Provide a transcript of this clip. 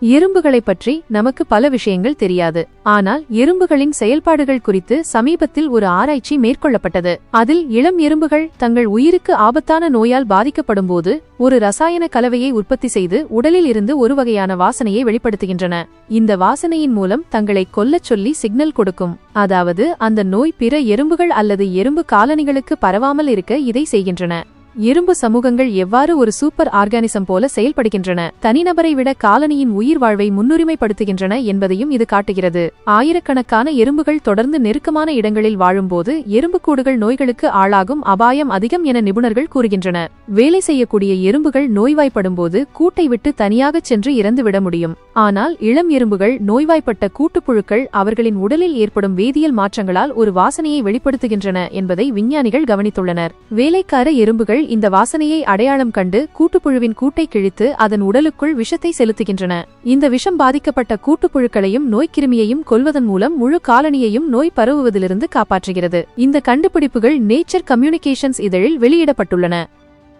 எறும்புகளைப் பற்றி நமக்கு பல விஷயங்கள் தெரியாது. ஆனால் எறும்புகளின் செயல்பாடுகள் குறித்து சமீபத்தில் ஒரு ஆராய்ச்சி மேற்கொள்ளப்பட்டது. அதில் இளம் எறும்புகள் தங்கள் உயிருக்கு ஆபத்தான நோயால் பாதிக்கப்படும்போது ஒரு ரசாயன கலவையை உற்பத்தி செய்து உடலில் இருந்து ஒரு வகையான வாசனையை வெளிப்படுத்துகின்றன. இந்த வாசனையின் மூலம் தங்களை கொல்லச் சொல்லி சிக்னல் கொடுக்கும். அதாவது அந்த நோய் பிற எறும்புகள் அல்லது எறும்பு காலனிகளுக்கு பரவாமல் இருக்க இதை செய்கின்றன. எறும்பு சமூகங்கள் எவ்வாறு ஒரு சூப்பர் ஆர்கானிசம் போல செயல்படுகின்றன? தனிநபரை விட காலனியின் உயிர் வாழ்வை முன்னுரிமைப்படுத்துகின்றன என்பதையும் இது காட்டுகிறது. ஆயிரக்கணக்கான எறும்புகள் தொடர்ந்து நெருக்கமான இடங்களில் வாழும்போது எறும்புக்கூடுகள் நோய்களுக்கு ஆளாகும் அபாயம் அதிகம் என நிபுணர்கள் கூறுகின்றனர் வேலை செய்யக்கூடிய எறும்புகள் நோய்வாய்ப்படும்போது கூட்டை விட்டு தனியாகச் சென்று இறந்துவிட முடியும். ஆனால் இளம் எறும்புகள் நோய்வாய்ப்பட்ட கூட்டுப்புழுக்கள் அவர்களின் உடலில் ஏற்படும் வேதியியல் மாற்றங்களால் ஒரு வாசனையை வெளிப்படுத்துகின்றன என்பதை விஞ்ஞானிகள் கவனித்துள்ளனர். வேலைக்கார எறும்புகள் இந்த வாசனையை அடையாளம் கண்டு கூட்டுப்புழுவின் கூட்டை கிழித்து அதன் உடலுக்குள் விஷத்தை செலுத்துகின்றன. இந்த விஷம் பாதிக்கப்பட்ட கூட்டுப்புழுக்களையும் நோய்க்கிருமியையும் கொல்வதன் மூலம் முழு காலனியையும் நோய் பரவுவதிலிருந்து காப்பாற்றுகிறது. இந்த கண்டுபிடிப்புகள் நேச்சர் கம்யூனிகேஷன்ஸ் இதழில் வெளியிடப்பட்டுள்ளன.